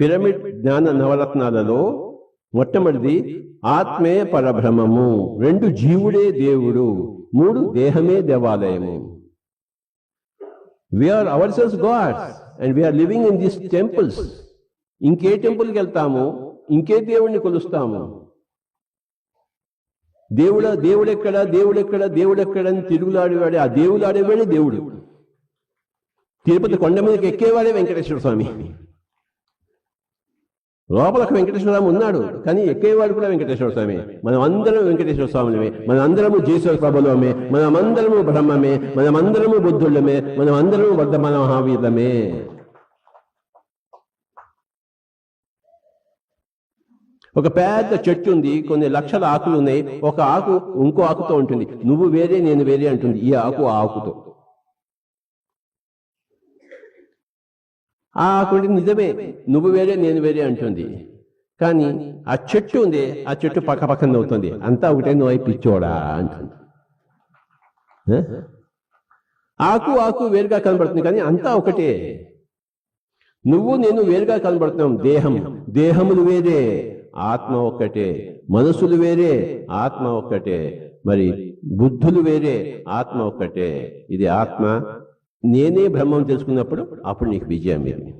Pyramid జ్ఞాన నవరత్నాలలో మొట్టమొదటిది ఆత్మే పరబ్రహ్మము రెండు జీవుడే దేవుడు మూడు దేహమే దేవాలయము. We are ourselves gods and we are living in these temples ఇంకే టెంపుల్కి వెళ్తాము ఇంకే దేవుణ్ణి కొలుస్తాము. దేవుడ దేవుడెక్కడ దేవుడెక్కడ దేవుడెక్కడ అని తిరుగులాడేవాడే ఆ దేవులాడేవాడే దేవుడు. తిరుపతి కొండ మీదకి ఎక్కేవాడే వెంకటేశ్వర స్వామి. లోపల ఒక వెంకటేశ్వర స్వామి ఉన్నాడు కానీ ఎక్కేవాడు కూడా వెంకటేశ్వర స్వామి. మనం అందరం వెంకటేశ్వర స్వాములమే. మనం అందరము జీశ్వర ప్రభులమే. మనం అందరము బ్రహ్మమే. మనం అందరము బుద్ధుళ్ళమే మనం అందరము వర్ధమాన మహావీరమే ఒక పెద్ద చెట్టు ఉంది కొన్ని లక్షల ఆకులు ఉన్నాయి. ఒక ఆకు ఇంకో ఆకుతో ఉంటుంది. నువ్వు వేరే నేను వేరే అంటుంది. ఈ ఆకు ఆ ఆకుతో. ఆ ఆకు నిజమే నువ్వు వేరే నేను వేరే అంటుంది. కానీ ఆ చెట్టు ఉంది ఆ చెట్టు పక్క పక్కన అవుతుంది అంతా ఒకటే నువ్వు పిచ్చోడా అంటుంది. ఆకు ఆకు వేరుగా కనబడుతుంది కానీ అంతా ఒకటే. నువ్వు నేను వేరుగా కనబడుతున్నాం దేహం. దేహములు వేరే ఆత్మ ఒక్కటే. మనసులు వేరే ఆత్మ ఒక్కటే. మరి బుద్ధులు వేరే ఆత్మ ఒక్కటే. ఇది ఆత్మ నేనే బ్రహ్మం తెలుసుకున్నప్పుడు అప్పుడు నీకు విజయం ఇది